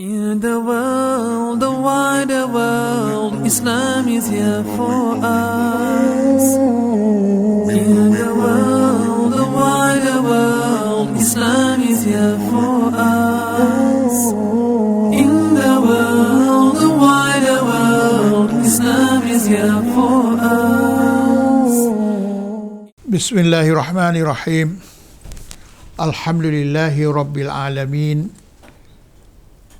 In the world, the wider world, Islam is here for us. In the world, the wider world, Islam is here for us. In the world, the wider world, Islam is here for us. بسم الله الرحمن الرحيم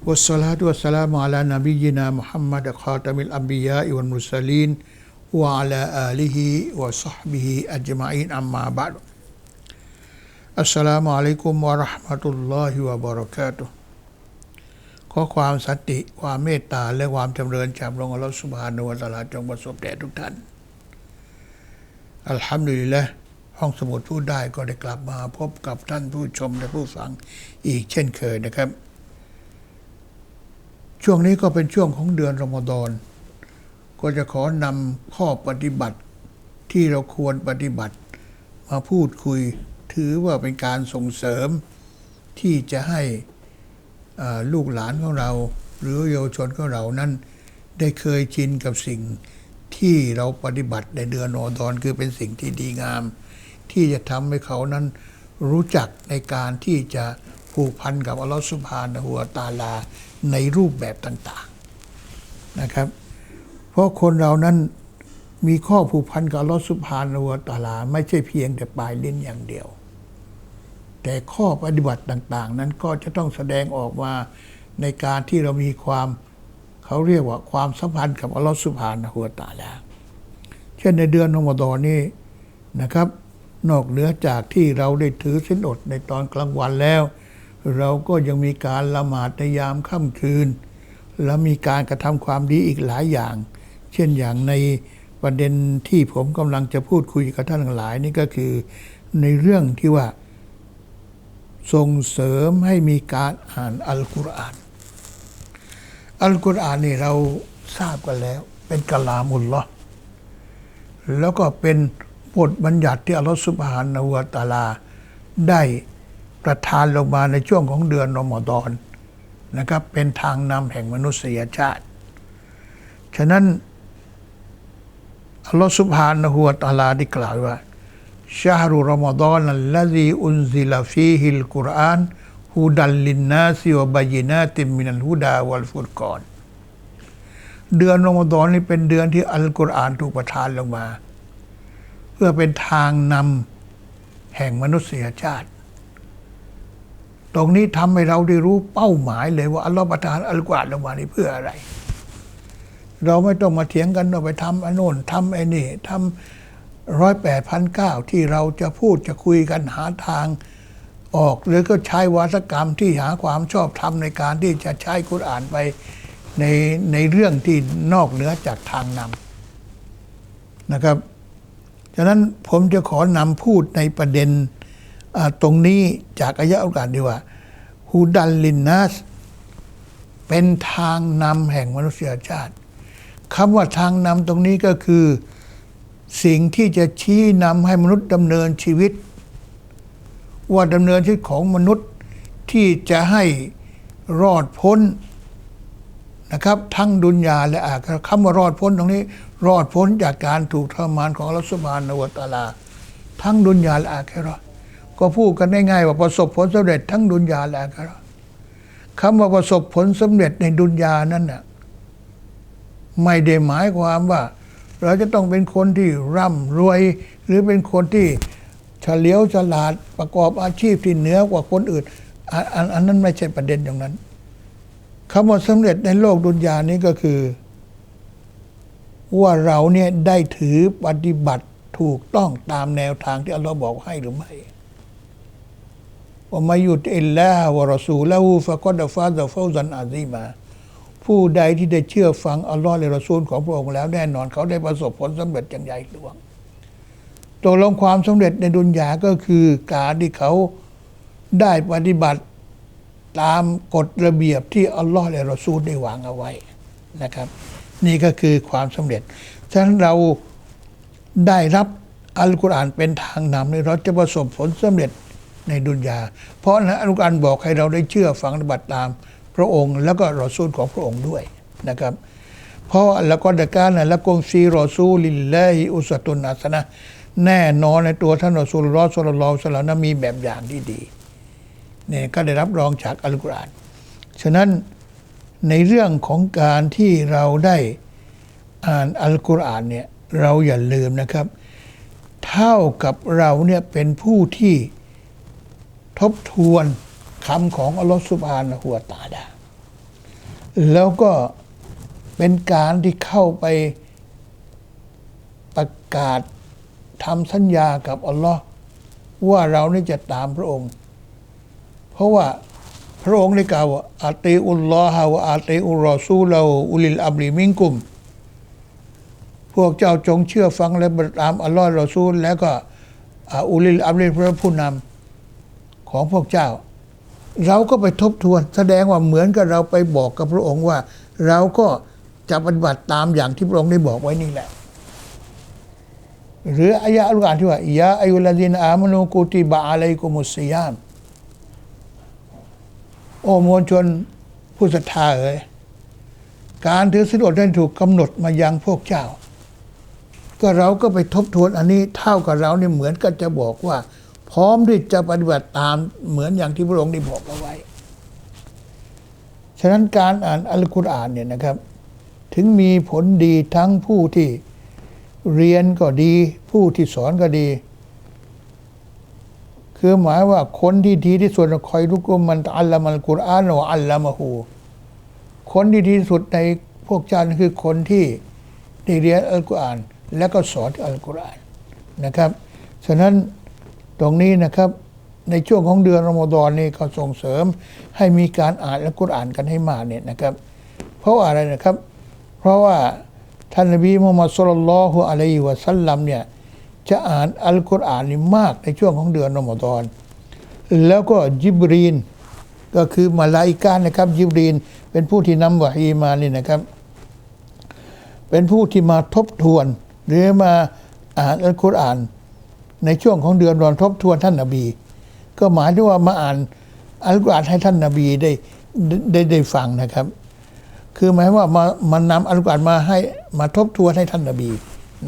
والصلاة والسلام على نبينا محمد خاتم الأنبياء والمرسلين وعلى آله وصحبه أجمعين أما بعد السلام عليكم ورحمة الله وبركاته ขอความสันติ ความเมตตา และความจำเริญจากพระองค์อัลลอฮฺสุบฮานุวะตะอาลาจงประสบแด่ทุกท่าน อัลฮัมดุลิลละห้องสมุดพูดได้ก็ได้กลับมาพบกับท่านผู้ชมและผู้ฟังอีกเช่นเคยนะครับ ช่วงนี้ก็เป็นช่วงของเดือนรอมฎอนก็จะขอนำข้อปฏิบัติที่เราควรปฏิบัติ มาพูดคุยถือว่าเป็นการส่งเสริมที่จะให้ลูกหลานของเรา หรือเยาวชนของเรานั้นได้เคยชินกับสิ่งที่เราปฏิบัติในเดือนรอมฎอนคือเป็นสิ่งที่ดีงาม ที่จะทำให้เขานั้นรู้จักในการที่จะ ผูกพันกับอัลลอฮฺสุบฮานะฮูวตาลาในรูปแบบต่างๆนะครับ เพราะคนเรานั้นมีข้อผูกพันกับอัลลอฮฺสุบฮานะฮูวตาลา ไม่ใช่เพียงแต่ปลายลิ้นอย่างเดียว แต่ข้อปฏิบัติต่าง ๆ นั้นก็จะต้องแสดงออกมาในการที่เรามีความเขาเรียกว่าความสัมพันธ์กับอัลลอฮฺสุบฮานะฮูวตาลา เช่นในเดือนอมฎอนนี้นะครับ นอกเหนือจากที่เราได้ถือศีลอดในตอนกลางวันแล้ว เราก็ยังมีการละหมาดในยามค่ำคืน และมีการกระทำความดีอีกหลายอย่าง เช่นอย่างในประเด็นที่ผมกำลังจะพูดคุยกับท่านทั้งหลายนี่ก็คือในเรื่องที่ว่า ส่งเสริมให้มีการอ่านอัลกุรอาน อัลกุรอานนี่เราทราบกันแล้ว เป็นกลามุลลอฮ์แล้วก็เป็นบทบัญญัติที่อัลลอฮฺสุบฮานะฮูวะตาลาได้ ประทานลงมาในช่วงของเดือนรอมฎอนนะครับเป็นทางนำแห่งมนุษยชาติ ฉะนั้นอัลลอฮฺสุบฮานะฮูวะตาลาได้กล่าวว่าชาฮรุรอมฎอนอัลลซีอุนซิลฟีฮิลกุรอานฮุดัลลินนาซิวบายินาติมมินัลฮุดาวัลฟุรกอนเดือนรอมฎอนนี่เป็นเดือนที่อัลกุรอานถูกประทานลงมา เพื่อเป็นทางนำแห่งมนุษยชาติ ตรงนี้ทำให้เราได้รู้เป้าหมายเลยว่าอัลลอฮฺประทานอัลกุรอานลงมานี่เพื่ออะไร เราไม่ต้องมาเถียงกันว่าไปทำอันโน่นทำไอ้นี่ทำร้อยแปดพันเก้าที่เราจะพูดจะคุยกันหาทางออกหรือก็ใช้วาทกรรมที่หาความชอบธรรมในการที่จะใช้กุรอานไปในในเรื่องที่นอกเหนือจากทางนำนะครับ ฉะนั้นผมจะขอนำพูดในประเด็น ตรงนี้จากอายะอัลกุรอานดีว่าฮูดัลลินนัสเป็นทางนำแห่งมนุษยชาติคำว่าทางนำตรงนี้ก็คือ สิ่งที่จะชี้นำให้มนุษย์ดำเนินชีวิต ว่าดำเนินชีวิตของมนุษย์ที่จะให้รอดพ้นนะครับ ทั้งดุนยาและอาคราคำว่ารอดพ้นตรงนี้ รอดพ้นจากการถูกทรมานของอัลลอฮฺสุบฮานาวตาลา ทั้งดุนยาและอาครา ก็พูดกันง่ายๆว่าประสบผลสำเร็จทั้งดุนยาและอาคราคำว่าประสบผลสำเร็จในดุนยานั้นน่ะไม่ได้หมายความว่า เราจะต้องเป็นคนที่ร่ำรวย หรือเป็นคนที่เฉลียวฉลาดประกอบอาชีพที่เหนือกว่าคนอื่นอันอันอันนั้นไม่ใช่ประเด็นอย่างนั้นคำว่าสำเร็จในโลกดุนยานี้ก็คือ ว่าเราเนี่ยได้ถือปฏิบัติถูกต้องตามแนวทางที่อัลลอฮ์บอกให้หรือไม่ ว่ามายุตอิลลาวะรอซูละฮูฟะกอดฟาซะฟาซันอาซีมาผู้ใดที่ได้เชื่อฟังอัลลอฮ์และรอซูลของพระองค์แล้วแน่นอนเขาได้ประสบผลสำเร็จอย่างใหญ่หลวงตกลงความสำเร็จในดุนยาก็คือการที่เขาได้ปฏิบัติตามกฎระเบียบที่อัลลอฮ์และรอซูลได้วางเอาไว้นะครับ นี่ก็คือความสำเร็จฉะนั้นเราได้รับอัลกุรอานเป็นทางนำเนี่ยเราจะประสบผลสำเร็จ ในดุนยา เพราะนะอัลกุรอานบอกให้เราได้เชื่อฟังปฏิบัติตามพระองค์ แล้วก็รอซูลของพระองค์ด้วยนะครับ เพราะแล้วก็ดการนะละกงซีรอซูลิลลาฮิอุสตุนอัสนะแน่นอนในตัวท่านรอซูลรอสุลลอสลานะมีแบบอย่างที่ดีเนี่ยก็ได้รับรองจากอัลกุรอาน ฉะนั้นในเรื่องของการที่เราได้อ่านอัลกุรอานเนี่ยเราอย่าลืมนะครับ เท่ากับเราเนี่ยเป็นผู้ที่ ทบทวนคำของอัลลอฮฺสุบฮานะฮูวตาลาแล้วก็เป็นการที่เข้าไปประกาศทำสัญญากับอัลลอฮ์ว่าเรานี่จะตามพระองค์ เพราะว่าพระองค์ได้กล่าวว่าอาติอุลลอฮะวะอาติอุรอซูลาอุลิลอับริมิงกุม พวกเจ้าจงเชื่อฟังและบัติตามอัลลอฮ์รอซูล แล้วก็อาอุลิลอับริพระผู้นำ ของพวกเจ้า เราก็ไปทบทวน แสดงว่าเหมือนกับเราไปบอกกับพระองค์ว่า เราก็จะปฏิบัติตามอย่างที่พระองค์ได้บอกไว้นี่แหละ หรืออายะอัลกุรอานที่ว่ายาอายุลดินอามานูกุติบะอะลัยกุมุสซิยาม โอ้มวลชนผู้ศรัทธาเอ๋ยการถือศีลอดได้ถูกกำหนดมายังพวกเจ้า ก็เราก็ไปทบทวนอันนี้เท่ากับเราเนี่ยเหมือนกันจะบอกว่า พร้อมที่จะปฏิบัติตามเหมือนอย่างที่พระองค์ได้บอกเอาไว้ ฉะนั้นการอ่านอัลกุรอานเนี่ยนะครับ ถึงมีผลดีทั้งผู้ที่เรียนก็ดี ผู้ที่สอนก็ดี คือหมายว่าคนที่ดีที่สุดคอยรุกมันอัลละมัลกุรอานวะอัลละมะฮูคนที่ดีที่สุดในพวกเจ้านคือคนที่ได้เรียนอัลกุรอาน แล้วก็สอนอัลกุรอานนะครับ ฉะนั้น ตรงนี้นะครับในช่วงของเดือนรอมฎอนนี่เขาส่งเสริมให้มีการอ่านอัลกุรอ่านกันให้มากเนี่ยนะครับ เพราะอะไรนะครับ เพราะว่าท่านนบีมุฮัมมัดสุลลัลฮุอะลัยฮิวะสัลลัมเนี่ยจะอ่านอัลกุรอานนี่มากในช่วงของเดือนรอมฎอนแล้วก็ยิบรีน ก็คือมาลาอิกานะครับ ยิบรีน เป็นผู้ที่นำวะฮีมานี่นะครับ เป็นผู้ที่มาทบทวน หรือมาอ่านอัลกุรอาน ในช่วงของเดือนรอนทบทวนท่านนบี ก็หมายถึงว่ามาอ่านอัลกุรอานให้ท่านนบีได้ได้ได้ฟังนะครับ คือหมายว่ามามันนำอัลกุรอานมาให้มาทบทวนให้ท่านนบี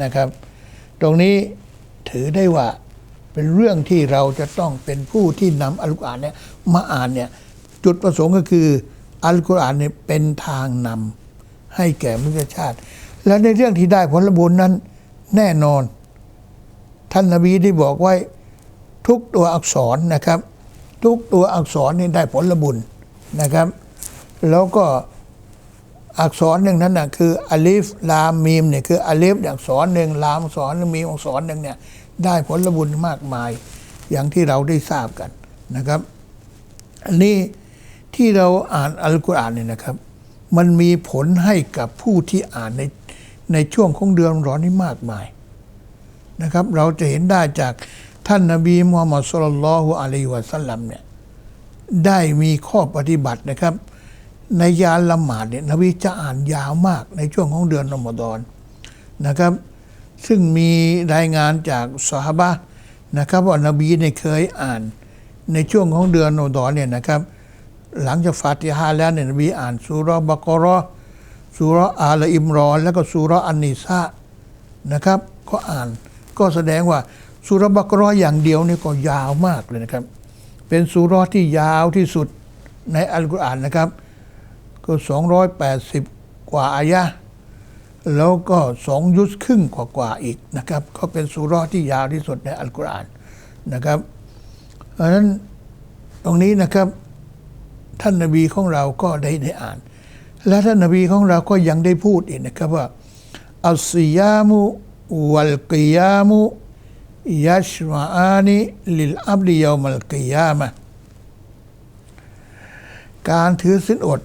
นะครับ ตรงนี้ถือได้ว่าเป็นเรื่องที่เราจะต้องเป็นผู้ที่นำอัลกุรอานเนี่ยมาอ่านเนี่ยจุดประสงค์ก็คืออัลกุรอานเนี่ยเป็นทางนำให้แก่มนุษยชาติ และในเรื่องที่ได้ผลบุญนั้นแน่นอน ท่านนบีได้บอกไว้ทุกตัวอักษรนะครับ ทุกตัวอักษรนี่ได้ผลบุญนะครับ แล้วก็อักษรหนึ่งนั้นนะคืออลิฟลามมีมเนี่ยคืออลิฟอักษรหนึ่งลามอักษรหนึ่งมีมอักษรหนึ่งเนี่ยได้ผลบุญมากมาย อย่างที่เราได้ทราบกันนะครับ อันนี้ที่เราอ่านอัลกุรอานเนี่ยนะครับ มันมีผลให้กับผู้ที่อ่านในในช่วงของเดือนร้อนนี้มากมาย นะครับ เราจะเห็นได้จากท่านนบีมุฮัมมัดสุลลัลฮุอะลัยฮิวะสัลลัมเนี่ยได้มีข้อปฏิบัตินะครับ ในยานละหมาดเนี่ยนบีจะอ่านยาวมากในช่วงของเดือนรอมฎอนนะครับ ซึ่งมีรายงานจากสหบะนะครับว่านบีเนี่ยเคยอ่านในช่วงของเดือนรอมฎอนเนี่ยนะครับ หลังจากฟาติฮาแล้วเนี่ยนบีอ่านสุราะห์บักราะห์สุเราะห์อาลอิมรอน แล้วก็สุราะอันนิสานะครับ ก็อ่าน ก็แสดงว่าสุรบักราะห์อย่างเดียวนี่ก็ยาวมากเลยนะครับ เป็นสุราะห์ที่ยาวที่สุดในอัลกุรอานนะครับ ก็ 280 กว่าอายะแล้วก็สองยุสครึ่งกว่ากว่าอีกนะครับ ก็เป็นสุราะห์ที่ยาวที่สุดในอัลกุรอานนะครับเพราะฉะนั้นตรงนี้นะครับท่านนบีของเราก็ได้ได้อ่าน และท่านนบีของเราก็ยังได้พูดอีกนะครับว่าอัลซิยามุ วัลกิยามุยัชมาอานิลิลอับดิยามัลกิยามะการถือศีลอด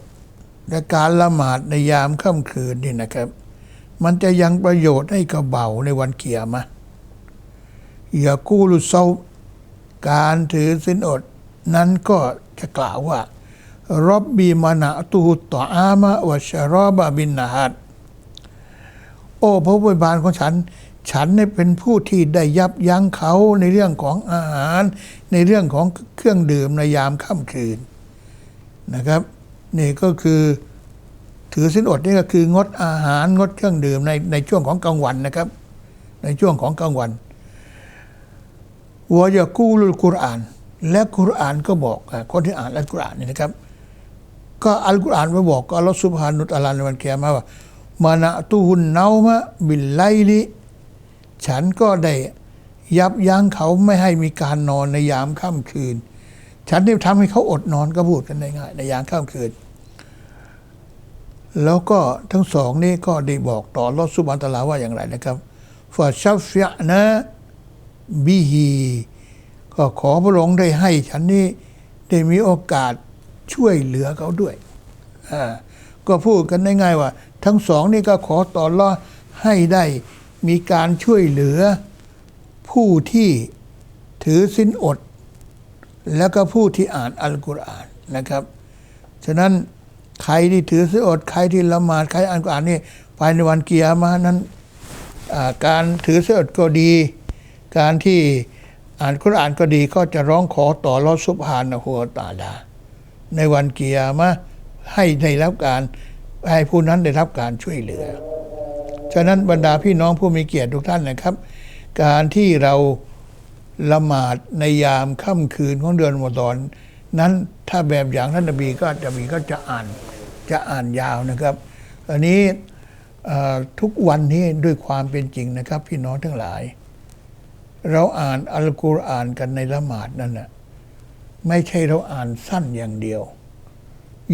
และการละหมาดในยามค่ำคืนนี่นะครับ มันจะยังประโยชน์ให้กับเบาในวันเกียรมะอย่ากู้ลุเซาการถือศีลอด นั้นก็จะกล่าวว่ารบบีมานะตูหุตต่ออามะวชรอบะบินนาฮัด โอ้พระผู้เป็นบานของฉัน ฉันเนี่ยเป็นผู้ที่ได้ยับยั้งเขาในเรื่องของอาหาร ในเรื่องของเครื่องดื่มในยามค่ำคืนนะครับ นี่ก็คือถือสินอดนี่ก็คืองดอาหารงดเครื่องดื่มในในช่วงของกลางวันนะครับ ในช่วงของกลางวันวายากู้ลุลกุรอาน และกุรอานก็บอกคนที่อ่านอัลกุรอานนี่นะครับ ก็อัลกุรอานมาบอกก็อัลลอฮฺสุบฮานุตอาลาในวันเกียรมาว่า มานะตุหุนเนามะบิลไลลิฉันก็ได้ยับยั้งเขาไม่ให้มีการนอนในยามค่ำคืน ฉันได้ทำให้เขาอดนอนก็พูดกันได้ง่ายในยามค่ำคืน แล้วก็ทั้งสองนี่ก็ได้บอกต่อรอสุบันตลาว่าอย่างไรนะครับฟาชัฟยะนะบิฮีก็ขอพระองค์ได้ให้ฉันนี่ได้มีโอกาสช่วยเหลือเขาด้วย ก็พูดกันง่ายๆว่า ทั้งสองนี่ก็ขอต่อรอให้ได้มีการช่วยเหลือ ผู้ที่ถือสินอด แล้วก็ผู้ที่อ่านอัลกุรอานนะครับ ฉะนั้นใครที่ถือสินอด ใครที่ละหมาดใครอ่านกุรอานนี่ภายในวันเกียร์มานั้นการถือสินอดก็ดี การที่อ่านกุรอานก็ดีก็จะร้องขอต่อรอสุบฮานะฮูวตาลาในวันเกียร์มาให้ได้รับการ ให้ผู้นั้นได้รับการช่วยเหลือ ฉะนั้นบรรดาพี่น้องผู้มีเกียรติทุกท่านนะครับ การที่เราละหมาดในยามค่ำคืนของเดือนอมฎอนนั้นถ้าแบบอย่างท่านนบีก็จะมีก็จะอ่านจะอ่านยาวนะครับ อันนี้ทุกวันนี้ด้วยความเป็นจริงนะครับ พี่น้องทั้งหลาย เราอ่านอัลกุรอานกันในละหมาดนั่นนะไม่ใช่เราอ่านสั้นอย่างเดียว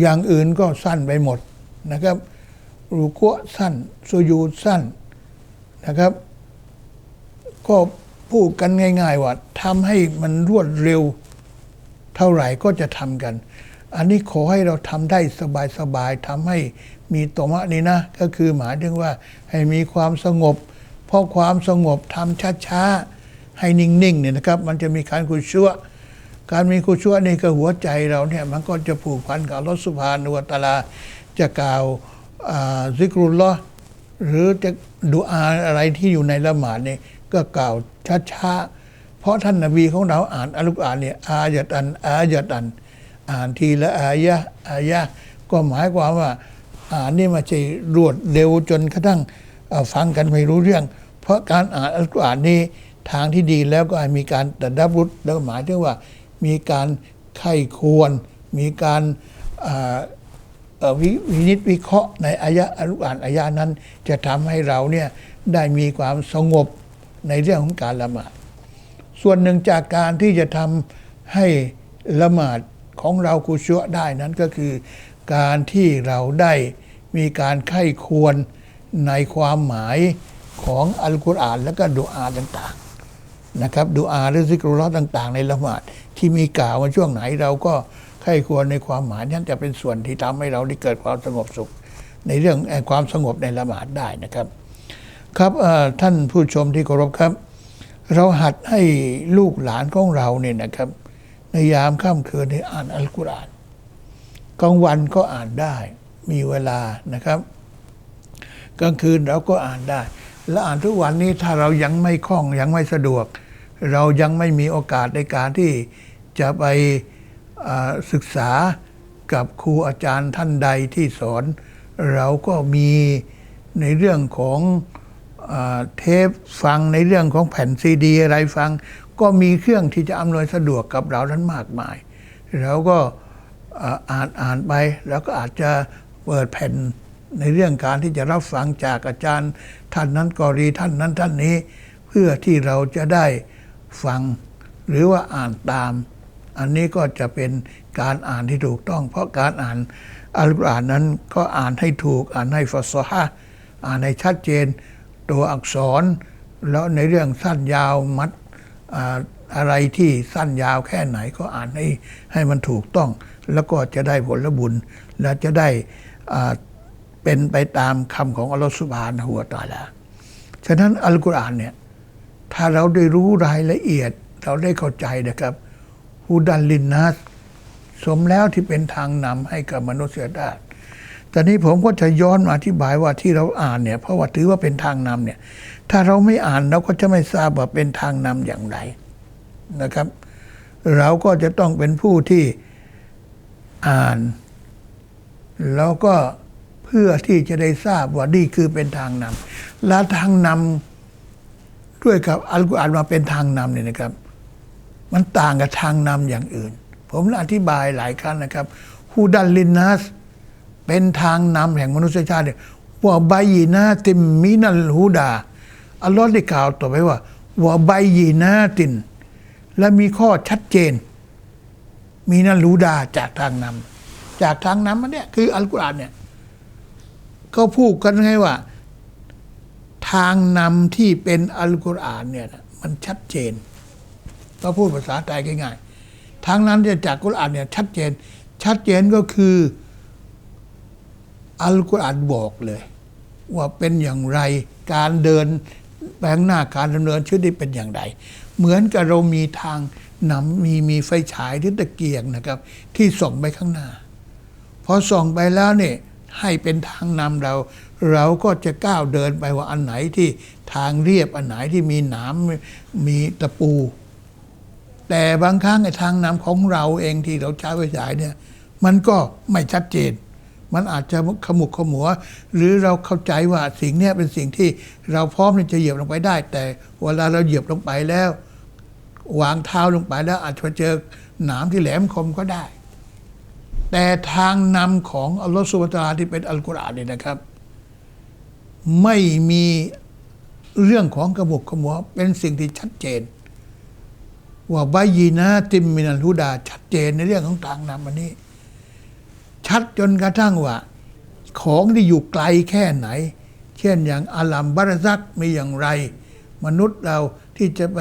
อย่างอื่นก็สั้นไปหมด นะครับรูกัวสั้นสุยูสั้นนะครับ ก็พูดกันง่าย ๆ ว่าทำให้มันรวดเร็วเท่าไหร่ก็จะทำกัน อันนี้ขอให้เราทำได้สบายๆทำให้มีตมะนี่นะ ก็คือหมายถึงว่าให้มีความสงบ เพราะความสงบทำช้าๆ ให้นิ่งๆเนี่ยนะครับ มันจะมีการคุชั่วการมีคุชั่วนี่ก็หัวใจเราเนี่ยมันก็จะผูกพันกับอัลลอฮฺสุภานุวตะอาลา จะกล่าวซิกรุลลอหรือจะดูอาอะไรที่อยู่ในละหมาดเนี่ยก็กล่าวช้าๆ เพราะท่านนบีของเราอ่านอัลกุรอานเนี่ยอายะตันอายะตัน อ่านทีละอายะอายะก็หมายความว่าอ่านนี่มาใช่รวดเร็วจนกระทั่งฟังกันไม่รู้เรื่อง เพราะการอ่านอัลกุรอานนี่ทางที่ดีแล้วก็มีการตัดดับรุษแล้วหมายถึงว่ามีการไข้ควร มีการ วิวินิจวิเคราะห์ในอายะอัลกุรอานอายะนั้น จะทำให้เราเนี่ยได้มีความสงบในเรื่องของการละหมาด ส่วนหนึ่งจากการที่จะทำให้ละหมาดของเรากุชัวได้นั้นก็คือ การที่เราได้มีการไข้ควรในความหมายของอัลกุรอานและก็ดุอาต่างๆนะครับดูอาหรือซิกรุลอต่าง ๆ ในละหมาดที่มีกล่าวมาช่วงไหนเราก็ ใครควรในความหมายนั้นจะเป็นส่วนที่ทำให้เราได้เกิดความสงบสุข ในเรื่องความสงบในละหมาดได้นะครับ ครับท่านผู้ชมที่เคารพครับ เราหัดให้ลูกหลานของเราเนี่ยนะครับ ในยามค่ำคืนนี้อ่านอัลกุรอานกลางวันก็อ่านได้ มีเวลานะครับ กลางคืนเราก็อ่านได้ และอ่านทุกวันนี้ถ้าเรายังไม่คล่องยังไม่สะดวก เรายังไม่มีโอกาสในการที่จะไป ศึกษากับครูอาจารย์ท่านใดที่สอน เราก็มีในเรื่องของอเทปฟังในเรื่องของแผ่นซีดี อะไรฟัง ก็มีเครื่องที่จะอำนวยสะดวกกับเรานั้นมากมายเราก็อ่านอ่านไป แล้วก็อาจจะเปิดแผ่นในเรื่องการที่จะรับฟังจากอาจารย์ ท่านนั้นก็ดีท่านนั้นท่านนี้ เพื่อที่เราจะได้ฟังหรือว่าอ่านตาม อันนี้ก็จะเป็นการอ่านที่ถูกต้อง เพราะการอ่านอัลกุรอานนั้นก็อ่านให้ถูก อ่านให้ฟาซฮะอ่านให้ชัดเจน ตัวอักษร แล้วในเรื่องสั้นยาวมัดอะไรที่สั้นยาวแค่ไหนก็อ่านให้ให้มันถูกต้อง แล้วก็จะได้ผลบุญ และจะได้เป็นไปตามคำของอัลลอฮฺสุบฮานะฮูวตะอาลาฉะนั้นอัลกุรอานเนี่ยถ้าเราได้รู้รายละเอียดเราได้เข้าใจนะครับ ฮูดันลินนัสสมแล้วที่เป็นทางนำให้กับมนุษยชาติแต่นี้ผมก็จะย้อนมาอธิบายว่าที่เราอ่านเนี่ย เพราะว่าถือว่าเป็นทางนำเนี่ย ถ้าเราไม่อ่านเราก็จะไม่ทราบว่าเป็นทางนำอย่างไรนะครับ เราก็จะต้องเป็นผู้ที่อ่าน แล้วก็เพื่อที่จะได้ทราบว่านี่คือเป็นทางนำและทางนำด้วยกับอัลกุรอานมาเป็นทางนำเนี่ยนะครับ มันต่างกับทางนำอย่างอื่น ผมอธิบายหลายครั้งนะครับฮูดัลลินนัสเป็นทางนำแห่งมนุษยชาติเนี่ยว่าใบยีนาติมมินัลฮูดา อัลลอฮ์ได้กล่าวต่อไปว่าว่าใบยีนาติน และมีข้อชัดเจน มีนัลฮูดาจากทางนำจากทางนำมันเนี่ยคืออัลกุรอานเนี่ยก็พูดกันไงว่า ทางนำที่เป็นอัลกุรอานเนี่ยมันชัดเจน ก็พูดภาษาไทยง่ายๆทางนั้นเนี่ยจากกุรอานเนี่ยชัดเจน ชัดเจนก็คืออัลกุรอานบอกเลย ว่าเป็นอย่างไรการเดินแบงหน้าการดำเนินชีวิตเป็นอย่างไร เหมือนกับเรามีทางนำมีมีไฟฉายหรือตะเกียงนะครับ ที่ส่องไปข้างหน้า พอส่องไปแล้วเนี่ยให้เป็นทางนำเรา เราก็จะก้าวเดินไปว่าอันไหนที่ทางเรียบอันไหนที่มีหนามมีตะปู แต่บางครั้งไอ้ทางนำของเราเองที่เราใช้ไฟฉายเนี่ยมันก็ไม่ชัดเจน มันอาจจะขมุกขมัว หรือเราเข้าใจว่าสิ่งนี้เป็นสิ่งที่เราพร้อมที่จะเหยียบลงไปได้ แต่เวลาเราเหยียบลงไปแล้ว วางเท้าลงไปแล้ว อาจจะเจอหนามที่แหลมคมก็ได้ แต่ทางนำของอัลลอฮฺสุบะตาที่เป็นอัลกุรอานเนี่ยนะครับ ไม่มีเรื่องของกระบอกขมัวเป็นสิ่งที่ชัดเจน ว่าบายีนะติมมินัลฮุดา ชัดเจนในเรื่องของทางนำอันนี้ ชัดจนกระทั่งว่า ของที่อยู่ไกลแค่ไหน เช่นอย่างอาลัมบารซักมีอย่างไร มนุษย์เราที่จะไป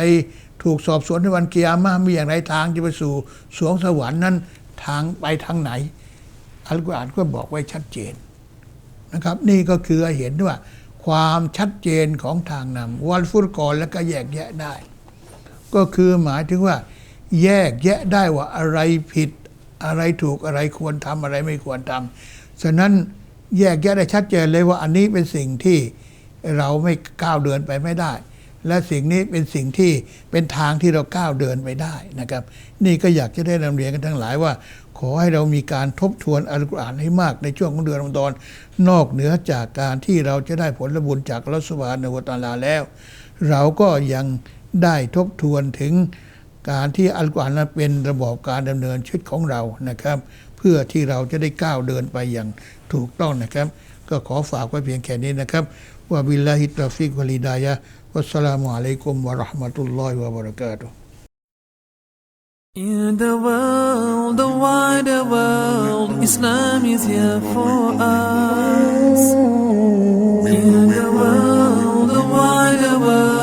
ถูกสอบสวนในวันกิยามามีอย่างไรทางจะไปสู่สวงสวรรค์นั้นทางไปทางไหน อัลกุรอานก็บอกไว้ชัดเจนนะครับ นี่ก็คือเห็นว่า ความชัดเจนของทางนำวัลฟุรกรแล้วก็แยกแยะได้ ก็คือหมายถึงว่า แยกแยะได้ว่าอะไรผิด อะไรถูกอะไรควรทำอะไรไม่ควรทำฉะนั้นแยกแยะได้ชัดเจนเลยว่าอันนี้เป็นสิ่งที่เราไม่ก้าวเดินไปไม่ได้ และสิ่งนี้เป็นสิ่งที่เป็นทางที่เราก้าวเดินไปได้นะครับ นี่ก็อยากจะได้นำเรียนกันทั้งหลายว่า ขอให้เรามีการทบทวนอัลกุรอานให้มากในช่วงของเดือนรอมฎอนนอกเหนือจากการที่เราจะได้ผลบุญจากรัสวาในวตาลาแล้ว เราก็ยัง ได้ทบทวนถึงการที่อัลกุรอานนั้นเป็นระบบการดำเนินชีวิตของเรานะครับ เพื่อที่เราจะได้ก้าวเดินไปอย่างถูกต้องนะครับ ก็ขอฝากไว้เพียงแค่นี้นะครับว่าบิลลาฮิตาฟิกวะลิดายะวัสสลามุอะลัยกุมวะราะห์มะตุลลอฮิวะบะเราะกาตุ In the world, the wider world, Islam is here for us. In the world, the wider world,